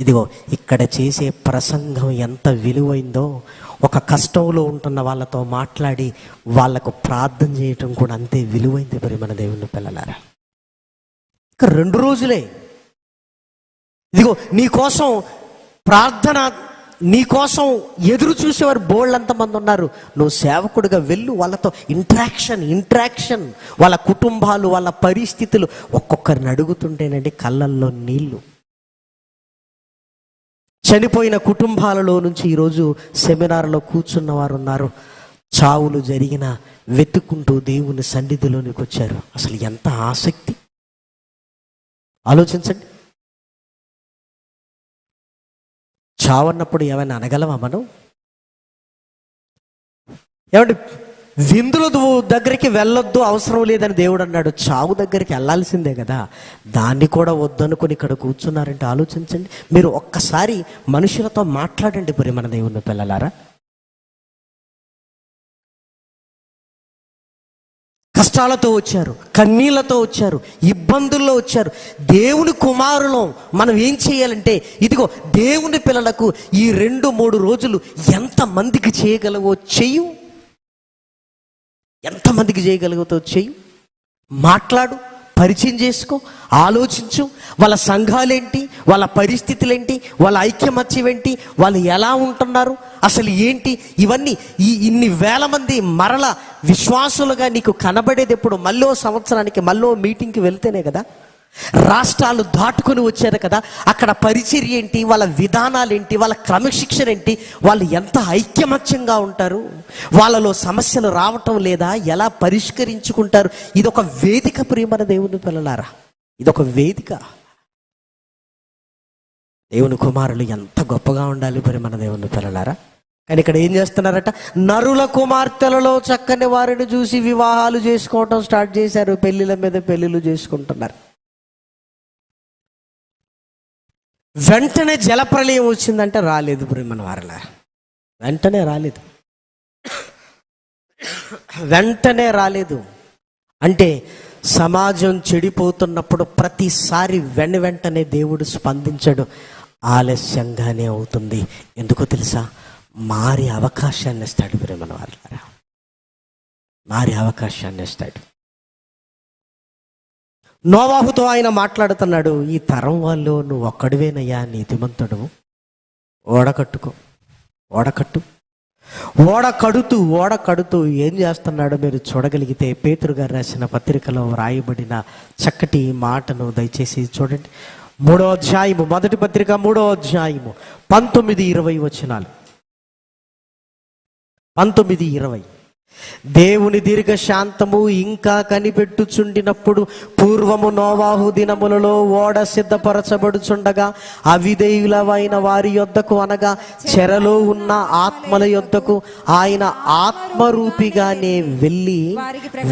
ఇదిగో ఇక్కడ చేసే ప్రసంగం ఎంత విలువైందో ఒక కష్టంలో ఉంటున్న వాళ్ళతో మాట్లాడి వాళ్ళకు ప్రార్థన చేయటం కూడా అంతే విలువైంది మరి మన దేవుని పిల్లలారా. ఇక రెండు రోజులే. ఇదిగో నీ కోసం ప్రార్థన నీ కోసం ఎదురు చూసేవారు బోళ్ళంత మంది ఉన్నారు. నువ్వు సేవకుడిగా వెళ్ళు వాళ్ళతో ఇంట్రాక్షన్ ఇంట్రాక్షన్. వాళ్ళ కుటుంబాలు వాళ్ళ పరిస్థితులు ఒక్కొక్కరిని అడుగుతుంటేనండి కళ్ళల్లో నీళ్ళు. చనిపోయిన కుటుంబాలలో నుంచి ఈరోజు సెమినార్లో కూర్చున్న వారు ఉన్నారు చావులు జరిగిన వెతుక్కుంటూ దేవుని సన్నిధిలోనికి వచ్చారు. అసలు ఎంత ఆసక్తి? ఆలోచించండి. చావన్నప్పుడు ఏమైనా అనగలమా మనం? ఏమంటే విందుల దగ్గరికి వెళ్ళొద్దు అవసరం లేదని దేవుడు అన్నాడు. చావు దగ్గరికి వెళ్ళాల్సిందే కదా. దాన్ని కూడా వద్దనుకుని ఇక్కడ కూర్చున్నారంటే ఆలోచించండి. మీరు ఒక్కసారి మనుషులతో మాట్లాడండి మరి మన దేవుని పిల్లలారా. కష్టాలతో వచ్చారు కన్నీళ్ళతో వచ్చారు ఇబ్బందుల్లో వచ్చారు. దేవుని కుమారులం మనం ఏం చేయాలంటే ఇదిగో దేవుని పిల్లలకు ఈ రెండు మూడు రోజులు ఎంతమందికి చేయగలవో చెయ్యు. ఎంతమందికి చేయగలుగుతావు చెయ్యి? మాట్లాడు పరిచయం చేసుకో ఆలోచించు. వాళ్ళ సంఘాలేంటి వాళ్ళ పరిస్థితులేంటి వాళ్ళ ఐక్యమత్యమేంటి వాళ్ళు ఎలా ఉంటున్నారు అసలు ఏంటి? ఇవన్నీ ఈ ఇన్ని వేల మంది మరల విశ్వాసులుగా నీకు కనబడేది ఎప్పుడు? మళ్ళీ సంవత్సరానికి మళ్ళీ మీటింగ్కి వెళ్తేనే కదా? రాష్ట్రాలు దాటుకొని వచ్చారు కదా అక్కడ పరిచర్య ఏంటి వాళ్ళ విధానాలు ఏంటి వాళ్ళ క్రమశిక్షణ ఏంటి వాళ్ళు ఎంత ఐక్యమత్యంగా ఉంటారు వాళ్ళలో సమస్యలు రావటం లేదా ఎలా పరిష్కరించుకుంటారు ఇది ఒక వేదిక ప్రియమన దేవుని పిల్లలారా. ఇది ఒక వేదిక. దేవుని కుమారులు ఎంత గొప్పగా ఉండాలి మరి మన దేవుని పిల్లలారా. కానీ ఇక్కడ ఏం చేస్తున్నారట? నరుల కుమార్తెలలో చక్కని వారిని చూసి వివాహాలు చేసుకోవటం స్టార్ట్ చేశారు పెళ్ళిళ్ళ మీద పెళ్ళిళ్ళు చేసుకుంటున్నారు. వెంటనే జలప్రలయం వచ్చిందంటే రాలేదు బ్రహ్మణ వారలా వెంటనే రాలేదు. వెంటనే రాలేదు. అంటే సమాజం చెడిపోతున్నప్పుడు ప్రతిసారి వెన వెంటనే దేవుడు స్పందించడు. ఆలస్యంగానే అవుతుంది. ఎందుకో తెలుసా? మారి అవకాశాన్ని ఇస్తాడు బ్రహ్మణ వారలారా మారి అవకాశాన్ని ఇస్తాడు. నోవాహుతో ఆయన మాట్లాడుతున్నాడు ఈ తరం వాళ్ళు నువ్వు ఒక్కడివేనయ్యా నీతిమంతుడు. ఓడకట్టుకో ఓడకట్టు. ఓడ ఓడ కడుతూ ఓడ కడుతూ ఏం చేస్తున్నాడో మీరు చూడగలిగితే పేతురు గారు రాసిన పత్రికలో వ్రాయబడిన చక్కటి మాటను దయచేసి చూడండి. మూడో అధ్యాయము మొదటి పత్రిక మూడో అధ్యాయము పంతొమ్మిది ఇరవై వచనాలు. పంతొమ్మిది ఇరవై. దేవుని దీర్ఘ శాంతము ఇంకా కనిపెట్టుచుండినప్పుడు పూర్వము నోవాహు దినములలో ఓడ సిద్ధపరచబడుచుండగా అవిధేయులవైన వారి యొద్దకు అనగా చెరలో ఉన్న ఆత్మల యొద్దకు ఆయన ఆత్మరూపిగానే వెళ్ళి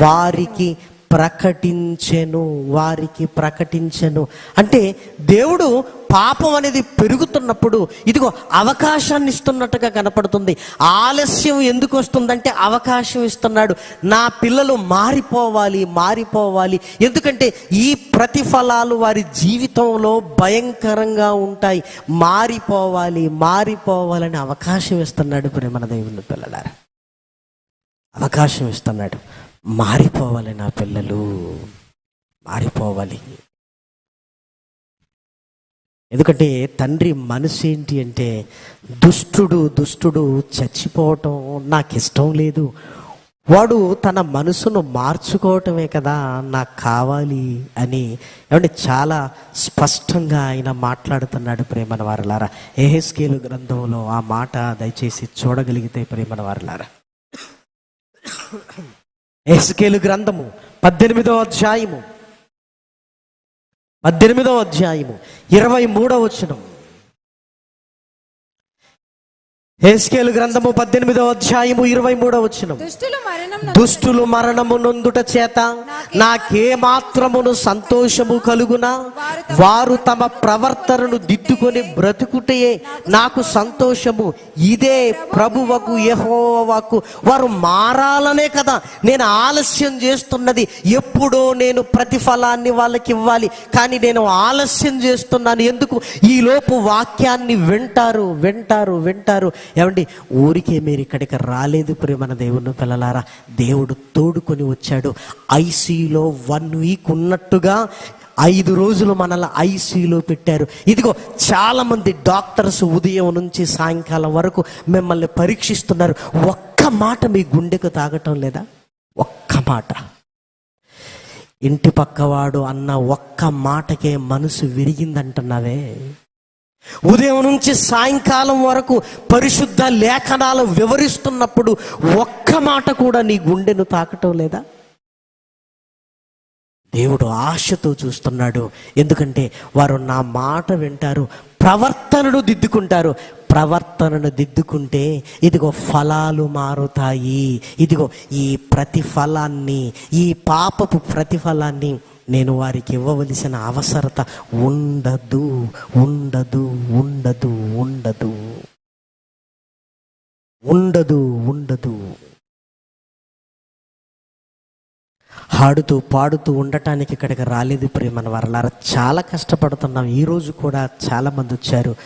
వారికి ప్రకటించెను వారికి ప్రకటించెను. అంటే దేవుడు పాపం అనేది పెరుగుతున్నప్పుడు ఇదిగో అవకాశాన్ని ఇస్తున్నట్టుగా కనపడుతుంది. ఆలస్యం ఎందుకు వస్తుందంటే అవకాశం ఇస్తున్నాడు. నా పిల్లలు మారిపోవాలి మారిపోవాలి. ఎందుకంటే ఈ ప్రతిఫలాలు వారి జీవితంలో భయంకరంగా ఉంటాయి. మారిపోవాలి మారిపోవాలని అవకాశం ఇస్తున్నాడు ప్రేమన దేవుని పిల్లలారా. అవకాశం ఇస్తున్నాడు. మారిపోవాలి నా పిల్లలు. మారిపోవాలి. ఎందుకంటే తండ్రి మనసు ఏంటి అంటే దుష్టుడు దుష్టుడు చచ్చిపోవటం నాకు ఇష్టం లేదు. వాడు తన మనసును మార్చుకోవటమే కదా నాకు కావాలి అని ఏమంటే చాలా స్పష్టంగా ఆయన మాట్లాడుతున్నాడు ప్రేమన వారలారా ఏహెస్కేలు గ్రంథంలో ఆ మాట దయచేసి చూడగలిగితే ప్రేమన వారలారా ఎస్కేలు గ్రంథము పద్దెనిమిదో అధ్యాయము. పద్దెనిమిదో అధ్యాయము ఇరవై మూడవ వచనం హేస్కేలు గ్రంథము పద్దెనిమిదో అధ్యాయము ఇరవై మూడో వచ్చిన దుష్టులు మరణం దుష్టులు మరణము నొందుట చేత నాకే మాత్రమును సంతోషము కలుగునా? వారు తమ ప్రవర్తనను దిద్దుకొని బ్రతుకుటయే నాకు సంతోషము. ఇదే ప్రభువకు యెహోవాకు. వారు మారాలనే కదా. నేను ఆలస్యం చేస్తున్నది. ఎప్పుడో నేను ప్రతిఫలాన్ని వాళ్ళకి ఇవ్వాలి. కానీ నేను ఆలస్యం చేస్తున్నాను. ఎందుకు? ఈ లోపు వాక్యాన్ని వింటారు వింటారు వింటారు. ఏమండి ఊరికే మీరు ఇక్కడికి రాలేదు ప్రేమన దేవుని పిల్లలారా. దేవుడు తోడుకొని వచ్చాడు. ఐసీలో వన్ వీక్ ఉన్నట్టుగా ఐదు రోజులు మనల్ని ఐసీలో పెట్టారు. ఇదిగో చాలామంది డాక్టర్స్ ఉదయం నుంచి సాయంకాలం వరకు మిమ్మల్ని పరీక్షిస్తున్నారు. ఒక్క మాట మీ గుండెకు తాగటం లేదా? ఒక్క మాట. ఇంటి పక్కవాడు అన్న ఒక్క మాటకే మనసు విరిగిందంటున్నావే. ఉదయం నుంచి సాయంకాలం వరకు పరిశుద్ధ లేఖనాలు వివరిస్తున్నప్పుడు ఒక్క మాట కూడా నీ గుండెను తాకటం లేదా? దేవుడు ఆశతో చూస్తున్నాడు. ఎందుకంటే వారు నా మాట వింటారు ప్రవర్తనను దిద్దుకుంటారు. ప్రవర్తనను దిద్దుకుంటే ఇదిగో ఫలాలు మారుతాయి. ఇదిగో ఈ ప్రతిఫలాన్ని ఈ పాపపు ప్రతిఫలాన్ని నేను వారికి ఇవ్వవలసిన అవసరత ఉండదు ఉండదు ఉండదు ఉండదు. ఉండదు ఉండదు. ఆడుతూ పాడుతూ ఉండటానికి ఇక్కడికి రాలేదు ప్రేమన వరలారా. చాలా కష్టపడుతున్నాం. ఈరోజు కూడా చాలామంది వచ్చారు.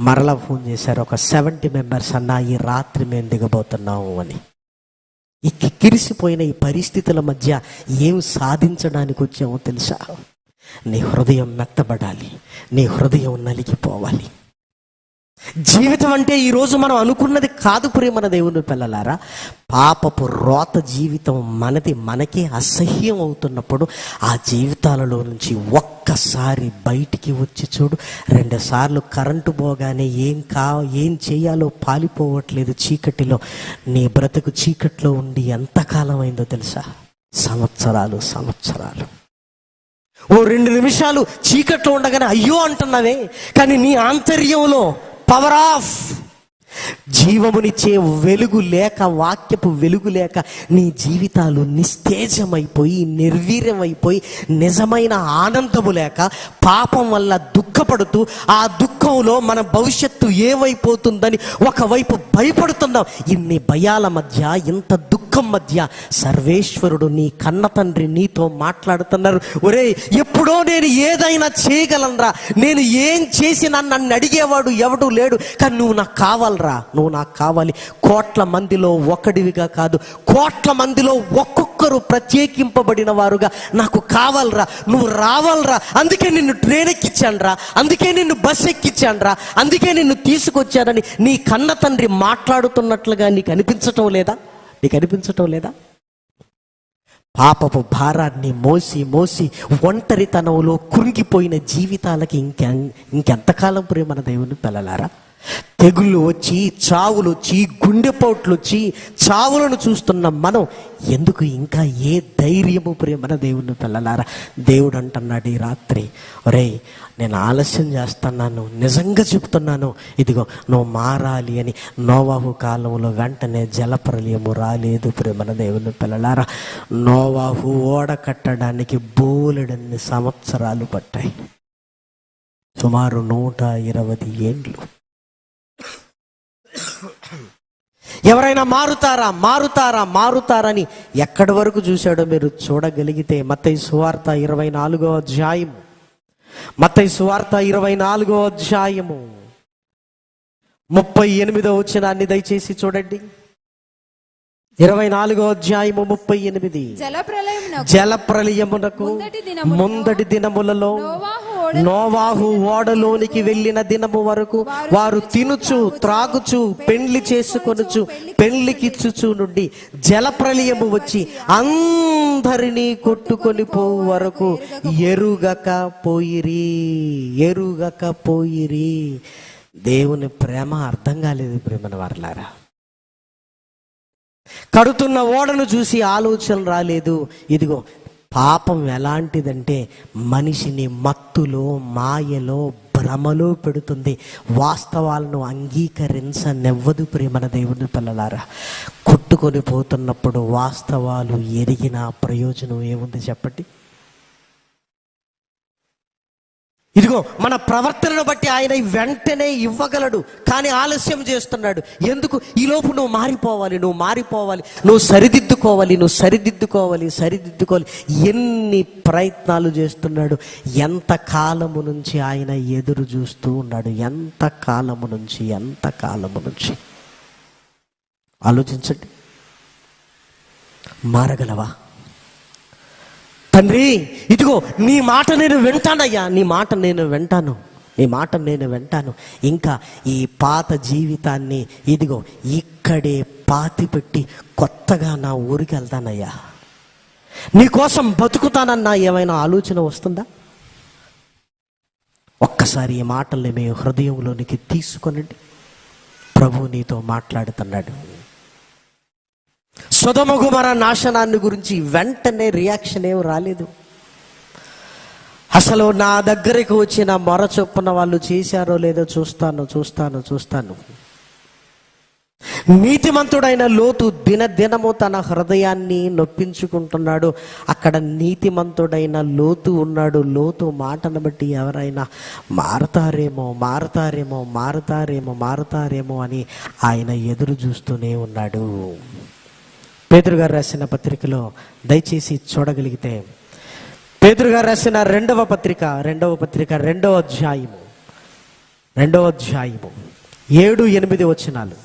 మరలా ఫోన్ చేశారు. ఒక సెవెంటీ మెంబర్స్ అన్న ఈ రాత్రి మేము దిగబోతున్నాము అని. ఈ కిక్కిరిసిపోయిన ఈ పరిస్థితుల మధ్య ఏం సాధించడానికి వచ్చామో తెలుసా? నీ హృదయం మెత్తబడాలి. నీ హృదయం నలిగిపోవాలి. జీవితం అంటే ఈరోజు మనం అనుకున్నది కాదు ప్రేమన దేవుని పిల్లలారా. పాపపు రోత జీవితం మనది మనకే అసహ్యం అవుతున్నప్పుడు ఆ జీవితాలలో నుంచి ఒక్కసారి బయటికి వచ్చి చూడు. రెండుసార్లు కరెంటు పోగానే ఏం కా ఏం చేయాలో పాలిపోవట్లేదు చీకటిలో. నీ బ్రతుకు చీకట్లో ఉండి ఎంతకాలం అయిందో తెలుసా? సంవత్సరాలు సంవత్సరాలు. ఓ రెండు నిమిషాలు చీకట్లో ఉండగానే అయ్యో అంటున్నావే. కానీ నీ ఆంతర్యంలో పవర్ ఆఫ్ జీవమునిచ్చే వెలుగు లేక వాక్యపు వెలుగు లేక నీ జీవితాలు నిస్తేజమైపోయి నిర్వీర్యమైపోయి నిజమైన ఆనందము లేక పాపం వల్ల దుఃఖపడుతూ ఆ దుఃఖంలో మన భవిష్యత్తు ఏమైపోతుందని ఒకవైపు భయపడుతున్నాం. ఇన్ని భయాల మధ్య ఇంత దుఃఖ మధ్య సర్వేశ్వరుడు నీ కన్న తండ్రి నీతో మాట్లాడుతున్నారు. ఒరే ఎప్పుడో నేను ఏదైనా చేయగలనరా? నేను ఏం చేసినా నన్ను అడిగేవాడు ఎవడు లేడు. కానీ నువ్వు నాకు కావాలరా? నువ్వు నాకు కావాలి. కోట్ల మందిలో ఒకడివిగా కాదు. కోట్ల మందిలో ఒక్కొక్కరు ప్రత్యేకింపబడిన వారుగా నాకు కావాలరా? నువ్వు రావాలరా? అందుకే నిన్ను ట్రైన్ ఎక్కించానురా. అందుకే నిన్ను బస్ ఎక్కించానురా. అందుకే నిన్ను తీసుకొచ్చానని నీ కన్న తండ్రి మాట్లాడుతున్నట్లుగా నీకు అనిపించటం లేదా? నీకు అనిపించటం లేదా? పాపపు భారాన్ని మోసి మోసి ఒంటరితనంలో కురిగిపోయిన జీవితాలకి ఇంకె ఇంకెంతకాలం ప్రేమ దేవుని పిల్లలారా? తెగుళ్ళు వచ్చి చావులు వచ్చి గుండెపోట్లు వచ్చి చావులను చూస్తున్న మనం ఎందుకు ఇంకా ఏ ధైర్యము ప్రేమన దేవుని పిల్లలారా? దేవుడు అంటున్నాడు ఈ రాత్రి ఒరే నేను ఆలస్యం చేస్తున్నాను నిజంగా చెప్తున్నాను. ఇదిగో నువ్వు మారాలి అని నోవాహు కాలంలో వెంటనే జలప్రలయము రాలేదు ప్రేమన దేవుని పిల్లలారా. నోవాహు ఓడ కట్టడానికి బోలెడన్ని సంవత్సరాలు పట్టాయి. సుమారు నూట ఇరవై ఏండ్లు ఎవరైనా మారుతారా మారుతారా మారుతారని ఎక్కడి వరకు చూశాడో మీరు చూడగలిగితే మత్తయి సువార్త ఇరవై నాలుగో అధ్యాయం మత్తయి సువార్త ఇరవై నాలుగో అధ్యాయము. ముప్పై ఎనిమిదో వచ్చినాన్ని దయచేసి చూడండి. ఇరవై నాలుగో అధ్యాయము ముప్పై ఎనిమిది. జల ప్రళయం జల ప్రళయమునకు ముందటి దినములలో ముందటి దినములలో నోవాహు ఓడ నోవాహు ఓడలోనికి వెళ్ళిన దినము వరకు వారు తినుచు త్రాగుచు పెండ్లి చేసుకొనుచు పెండ్లికిచ్చుచు నుండి జలప్రలయము వచ్చి అందరినీ కొట్టుకొని పోవు వరకు ఎరుగక పోయిరి ఎరుగక పోయిరి. దేవుని ప్రేమ అర్థం కాలేదు ప్రేమన వారలారా. కడుతున్న ఓడను చూసి ఆలోచన రాలేదు. ఇదిగో పాపం ఎలాంటిదంటే మనిషిని మత్తులో మాయలో భ్రమలో పెడుతుంది. వాస్తవాలను అంగీకరించనివ్వదు ప్రేమన దేవుని పిల్లలారా. కొట్టుకొని పోతున్నప్పుడు వాస్తవాలు ఎరిగిన ప్రయోజనం ఏముంది చెప్పండి? ఇదిగో మన ప్రవర్తనను బట్టి ఆయన వెంటనే ఇవ్వగలడు కానీ ఆలస్యం చేస్తున్నాడు. ఎందుకు? ఈ లోపు నువ్వు మారిపోవాలి నువ్వు మారిపోవాలి నువ్వు సరిదిద్దుకోవాలి నువ్వు సరిదిద్దుకోవాలి సరిదిద్దుకోవాలి. ఎన్ని ప్రయత్నాలు చేస్తున్నాడు ఎంత కాలము నుంచి ఆయన ఎదురు చూస్తూ ఉన్నాడు. ఎంత కాలము నుంచి ఎంత కాలము నుంచి. ఆలోచించండి. మారగలవా? తండ్రి ఇదిగో నీ మాట నేను వింటానయ్యా నీ మాట నేను వింటాను నీ మాట నేను వింటాను. ఇంకా ఈ పాత జీవితాన్ని ఇదిగో ఇక్కడే పాతి పెట్టి కొత్తగా నా ఊరికి వెళ్తానయ్యా. నీకోసం బతుకుతానన్నా ఏమైనా ఆలోచన వస్తుందా? ఒక్కసారి ఈ మాటల్ని మీ హృదయంలోనికి తీసుకొనండి. ప్రభు నీతో మాట్లాడుతున్నాడు. సుధమ కుమార నాశనాన్ని గురించి వెంటనే రియాక్షన్ ఏం రాలేదు. అసలు నా దగ్గరికి వచ్చిన మొర చొప్పున వాళ్ళు చేశారో లేదో చూస్తాను చూస్తాను చూస్తాను. నీతిమంతుడైన లోతు దినదినము తన హృదయాన్ని నొప్పించుకుంటున్నాడు. అక్కడ నీతిమంతుడైన లోతు ఉన్నాడు. లోతు మాటను బట్టి ఎవరైనా మారతారేమో మారతారేమో మారతారేమో మారతారేమో అని ఆయన ఎదురు చూస్తూనే ఉన్నాడు. పేదరు గారు రాసిన పత్రికలో దయచేసి చూడగలిగితే పేదరు గారు రాసిన రెండవ పత్రిక రెండవ పత్రిక రెండవ అధ్యాయము రెండవ అధ్యాయము ఏడు ఎనిమిది వచనాలు.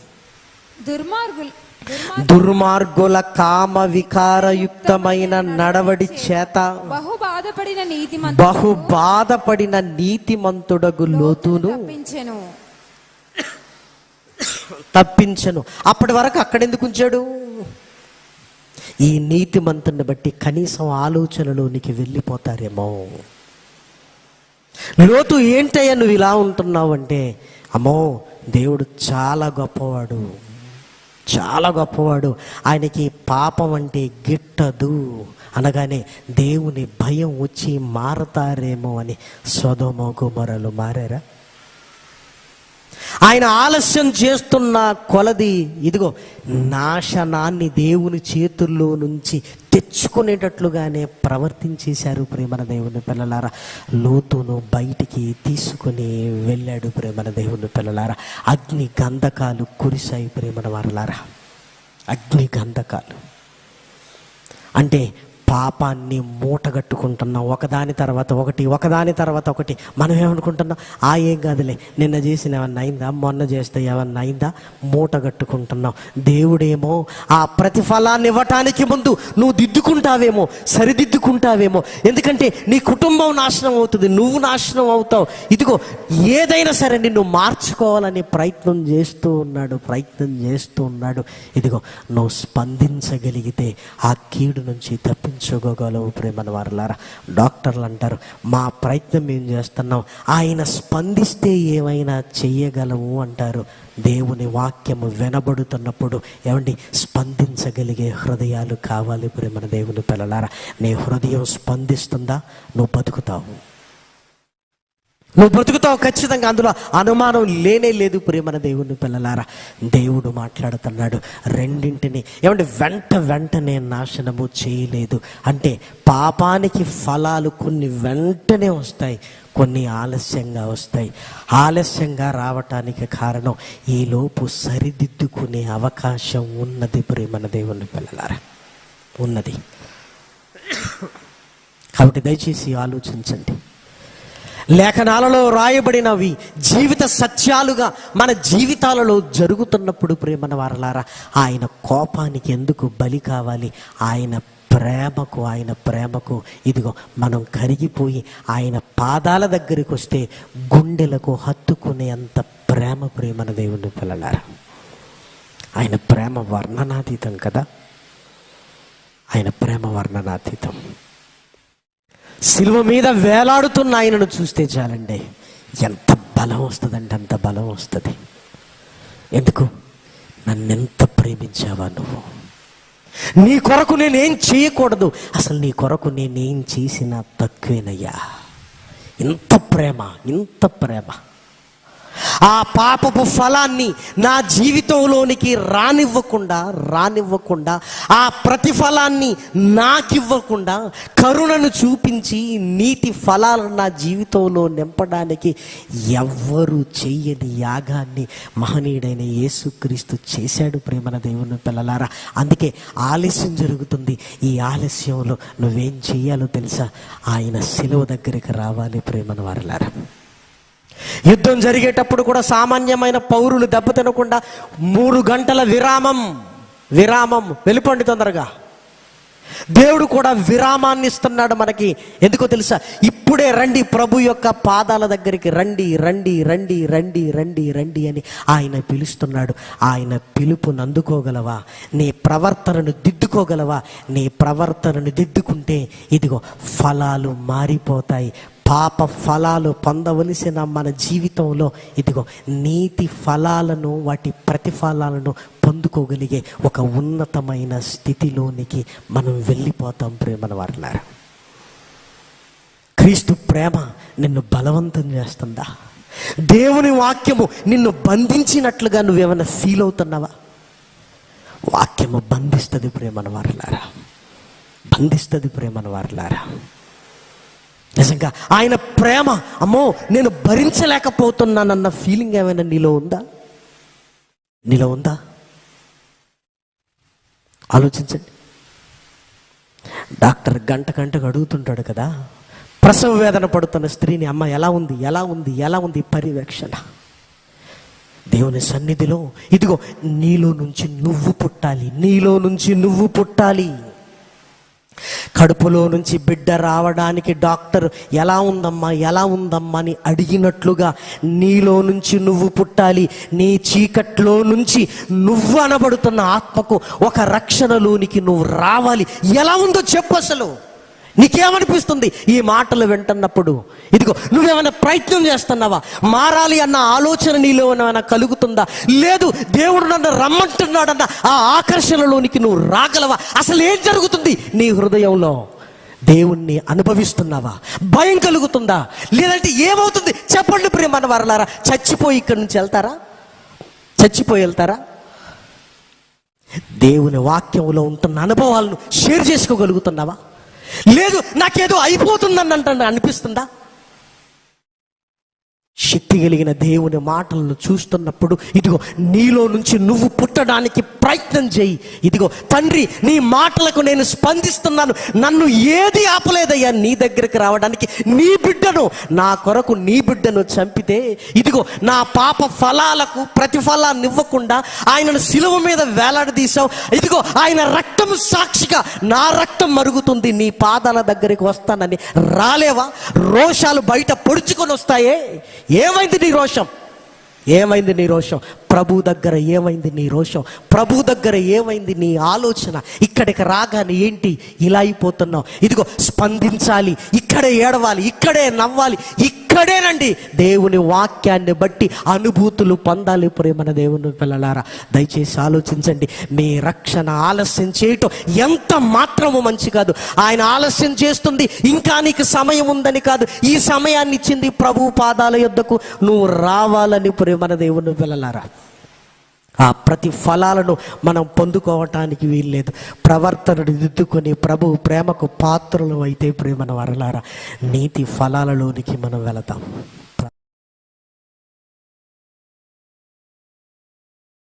దుర్మార్గులు దుర్మార్గులు కామ వికారయుక్తమైన నడవడి చేత బహు బాధపడిన నీతి బహు బాధపడిన నీతిమంతుడగు లోతును తప్పించెను. తప్పించను. అప్పటి వరకు అక్కడెందుకు ఉంచాడు? ఈ నీతిమంతుని బట్టి కనీసం ఆలోచనలోనికి వెళ్ళిపోతారేమో. లోతు ఏంటయ్యా నువ్వు ఇలా ఉంటున్నావు అంటే అమ్మో దేవుడు చాలా గొప్పవాడు. చాలా గొప్పవాడు. ఆయనకి పాపం అంటే గిట్టదు. అనగానే దేవుని భయం వచ్చి మారతారేమో అని స్వదోమ గుమరలు మారారా? ఆయన ఆలస్యం చేస్తున్న కొలది ఇదిగో నాశనాన్ని దేవుని చేతుల్లో నుంచి తెచ్చుకునేటట్లుగానే ప్రవర్తించేశారు ప్రేమన దేవుని పిల్లలారా. లోతును బయటికి తీసుకుని వెళ్ళాడు ప్రేమన దేవుని పిల్లలారా. అగ్ని గంధకాలు కురిశాయి ప్రేమన వారలారా. అగ్ని గంధకాలు. అంటే పాపాన్ని మూటగట్టుకుంటున్నాం. ఒకదాని తర్వాత ఒకటి ఒకదాని తర్వాత ఒకటి. మనం ఏమనుకుంటున్నాం? ఆ ఏం కాదులే. నిన్న చేసిన ఏమన్నా అయిందా? మొన్న చేస్తే ఏమన్నా అయిందా? మూటగట్టుకుంటున్నాం. దేవుడేమో ఆ ప్రతిఫలాన్ని ఇవ్వటానికి ముందు నువ్వు దిద్దుకుంటావేమో సరిదిద్దుకుంటావేమో. ఎందుకంటే నీ కుటుంబం నాశనం అవుతుంది. నువ్వు నాశనం అవుతావు. ఇదిగో ఏదైనా సరే నిన్ను మార్చుకోవాలని ప్రయత్నం చేస్తూ ఉన్నాడు ప్రయత్నం చేస్తూ ఉన్నాడు. ఇదిగో నువ్వు స్పందించగలిగితే ఆ కీడు నుంచి తప్పించుకోగలవు ప్రేమన వారులారా. డాక్టర్లు అంటారు మా ప్రయత్నం ఏం చేస్తున్నాం ఆయన స్పందిస్తే ఏమైనా చెయ్యగలము అంటారు. దేవుని వాక్యము వినబడుతున్నప్పుడు ఏమండి స్పందించగలిగే హృదయాలు కావాలి ప్రేమన దేవుని పిల్లలారా. నీ హృదయం స్పందిస్తుందా? నువ్వు బతుకుతావు. నువ్వు బ్రతుకుతావు ఖచ్చితంగా అందులో అనుమానం లేనే లేదు. ప్రేమన దేవుని పిల్లలారా దేవుడు మాట్లాడుతున్నాడు. రెండింటిని ఏమంటే వెంట వెంటనే నాశనము చేయలేదు. అంటే పాపానికి ఫలాలు కొన్ని వెంటనే వస్తాయి కొన్ని ఆలస్యంగా వస్తాయి. ఆలస్యంగా రావటానికి కారణం ఈలోపు సరిదిద్దుకునే అవకాశం ఉన్నది. ప్రేమన దేవుని పిల్లలారా ఉన్నది. కాబట్టి దయచేసి ఆలోచించండి. లేఖనాలలో రాయబడినవి జీవిత సత్యాలుగా మన జీవితాలలో జరుగుతున్నప్పుడు ప్రేమన వారలారా ఆయన కోపానికి ఎందుకు బలి కావాలి? ఆయన ప్రేమకు ఆయన ప్రేమకు ఇదిగో మనం కరిగిపోయి ఆయన పాదాల దగ్గరికి వస్తే గుండెలకు హత్తుకునే అంత ప్రేమ ప్రేమన దేవుని పిల్లలారా. ఆయన ప్రేమ వర్ణనాతీతం కదా? ఆయన ప్రేమ వర్ణనాతీతం. శిలువ మీద వేలాడుతున్న ఆయనను చూస్తే చాలండి. ఎంత బలం వస్తుందంటే అంత బలం వస్తుంది. ఎందుకు? నన్నెంత ప్రేమించావా నువ్వు? నీ కొరకు నేనేం చేయకూడదు. అసలు నీ కొరకు నేనేం చేసినా తక్కువేనయ్యా. ఇంత ప్రేమ ఇంత ప్రేమ. ఆ పాపపు ఫలాన్ని నా జీవితంలోనికి రానివ్వకుండా రానివ్వకుండా ఆ ప్రతిఫలాన్ని నాకివ్వకుండా కరుణను చూపించి నీతి ఫలాలను నా జీవితంలో నింపడానికి ఎవ్వరు చెయ్యని యాగాన్ని మహనీయుడైన యేసుక్రీస్తు చేశాడు ప్రేమన దేవుని పిల్లలారా. అందుకే ఆలస్యం జరుగుతుంది. ఈ ఆలస్యంలో నువ్వేం చేయాలో తెలుసా? ఆయన సెలవు దగ్గరికి రావాలి ప్రేమన వారలారా. యుద్ధం జరిగేటప్పుడు కూడా సామాన్యమైన పౌరులు దెబ్బతినకుండా మూడు గంటల విరామం విరామం. వెళ్ళిపోండి తొందరగా. దేవుడు కూడా విరామాన్ని ఇస్తున్నాడు మనకి. ఎందుకో తెలుసా? ఇప్పుడే రండి ప్రభు యొక్క పాదాల దగ్గరికి రండి రండి రండి రండి రండి రండి అని ఆయన పిలుస్తున్నాడు. ఆయన పిలుపును అందుకోగలవా నీ ప్రవర్తనను దిద్దుకోగలవా? నీ ప్రవర్తనను దిద్దుకుంటే ఇదిగో ఫలాలు మారిపోతాయి. పాప ఫలాలు పొందవలసిన మన జీవితంలో ఇదిగో నీతి ఫలాలను వాటి ప్రతిఫలాలను పొందుకోగలిగే ఒక ఉన్నతమైన స్థితిలోనికి మనం వెళ్ళిపోతాం ప్రేమను వారులారా. క్రీస్తు ప్రేమ నిన్ను బలవంతం చేస్తుందా? దేవుని వాక్యము నిన్ను బంధించినట్లుగా నువ్వేమైనా ఫీల్ అవుతున్నావా? వాక్యము బంధిస్తుంది ప్రేమను వారులారా. బంధిస్తుంది ప్రేమను వారులారా. నిజంగా ఆయన ప్రేమ అమ్మో నేను భరించలేకపోతున్నానన్న ఫీలింగ్ ఏమైనా నీలో ఉందా? నీలో ఉందా? ఆలోచించండి. డాక్టర్ గంట గంటకు అడుగుతుంటాడు కదా ప్రసవ వేదన పడుతున్న స్త్రీని అమ్మ ఎలా ఉంది? ఎలా ఉంది? ఎలా ఉంది పర్యవేక్షణ? దేవుని సన్నిధిలో ఇదిగో నీలో నుంచి నువ్వు పుట్టాలి నీలో నుంచి నువ్వు పుట్టాలి. కడుపులో నుంచి బిడ్డ రావడానికి డాక్టర్ ఎలా ఉందమ్మా ఎలా ఉందమ్మా అని అడిగినట్లుగా నీలో నుంచి నువ్వు పుట్టాలి నీ చీకట్లో నుంచి నువ్వు అనబడుతున్న ఆత్మకు ఒక రక్షణలోనికి నువ్వు రావాలి. ఎలా ఉందో చెప్పు అసలు. నీకేమనిపిస్తుంది? ఈ మాటలు వింటున్నప్పుడు. ఇదిగో నువ్వేమైనా ప్రయత్నం చేస్తున్నావా? మారాలి అన్న ఆలోచన నీలో ఏమైనా కలుగుతుందా? లేదు దేవుడు నన్ను రమ్మంటున్నాడన్న ఆ ఆకర్షణలోనికి నువ్వు రాగలవా? అసలు ఏం జరుగుతుంది నీ హృదయంలో? దేవుణ్ణి అనుభవిస్తున్నావా? భయం కలుగుతుందా? లేదంటే ఏమవుతుంది? చెప్పండి ప్రేమన్న వరలారా. చచ్చిపోయి ఇక్కడి నుంచి వెళ్తారా? చచ్చిపోయి వెళ్తారా? దేవుని వాక్యంలో ఉంటున్న అనుభవాలను షేర్ చేసుకోగలుగుతున్నావా? లేదు నాకేదో అయిపోతుందని అంటే అనిపిస్తుందా? శక్తి కలిగిన దేవుని మాటలను చూస్తున్నప్పుడు ఇదిగో నీలో నుంచి నువ్వు పుట్టడానికి ప్రయత్నం చేయి. ఇదిగో తండ్రి నీ మాటలకు నేను స్పందిస్తున్నాను. నన్ను ఏది ఆపలేదయ్యా నీ దగ్గరికి రావడానికి. నీ బిడ్డను నా కొరకు నీ బిడ్డను చంపితే ఇదిగో నా పాప ఫలాలకు ప్రతిఫలాన్ని ఇవ్వకుండా ఆయనను సిలువ మీద వేలాడదీశావు. ఇదిగో ఆయన రక్తం సాక్షిగా నా రక్తం మరుగుతుంది నీ పాదాల దగ్గరికి వస్తానని. రాలేవా? రోషాలు బయట పొడుచుకొని వస్తాయే? ఏమైంది నీ రోషం? ఏమైంది నీ రోషం? ప్రభు దగ్గర ఏమైంది నీ రోషం? ప్రభు దగ్గర ఏమైంది నీ ఆలోచన? ఇక్కడికి రాగానే ఏంటి? ఇలా అయిపోతున్నావు. ఇదిగో స్పందించాలి. ఇక్కడే ఏడవాలి. ఇక్కడే నవ్వాలి. ఇక్కడేనండి దేవుని వాక్యాన్ని బట్టి అనుభూతులు పొందాలి. ప్రేమన దేవుని పిల్లలారా దయచేసి ఆలోచించండి. మీ రక్షణ ఆలస్యం చేయటం ఎంత మాత్రము మంచి కాదు. ఆయన ఆలస్యం చేస్తుంది. ఇంకా నీకు సమయం ఉందని కాదు. ఈ సమయాన్ని ఇచ్చింది ప్రభు పాదాల యొద్దకు. నువ్వు రావాలని ప్రేమన దేవుని పిల్లలారా. ఆ ప్రతి ఫలాలను మనం పొందుకోవటానికి వీల్లేదు. ప్రవర్తనను దిద్దుకొని ప్రభు ప్రేమకు పాత్రలు అయితే ప్రేమను వరలారా నీతి ఫలాలలోనికి మనం వెళతాం.